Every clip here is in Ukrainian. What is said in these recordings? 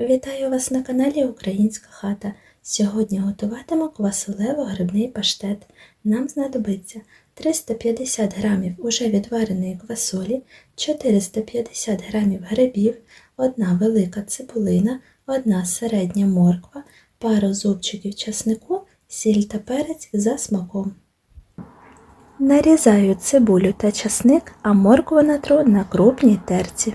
Вітаю вас на каналі Українська хата. Сьогодні готуватиму квасолево-грибний паштет. Нам знадобиться 350 г уже відвареної квасолі, 450 г грибів, одна велика цибулина, одна середня морква, пару зубчиків часнику, сіль та перець за смаком. Нарізаю цибулю та часник, а моркву натру на крупній терці.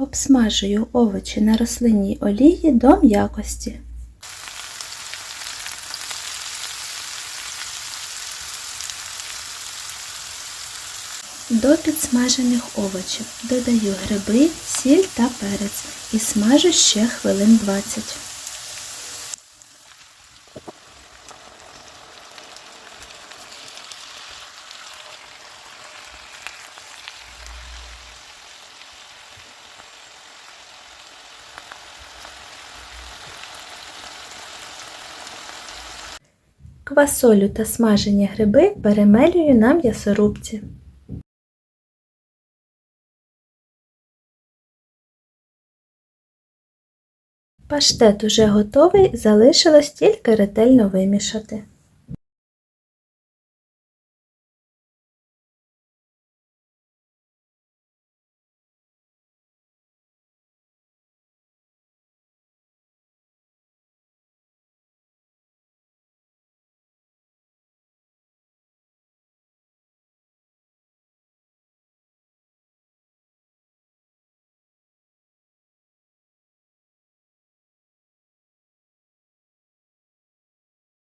Обсмажую овочі на рослинній олії до м'якості. До підсмажених овочів додаю гриби, сіль та перець і смажу ще хвилин 20. Квасолю та смажені гриби перемелюю на м'ясорубці. Паштет уже готовий, залишилось тільки ретельно вимішати.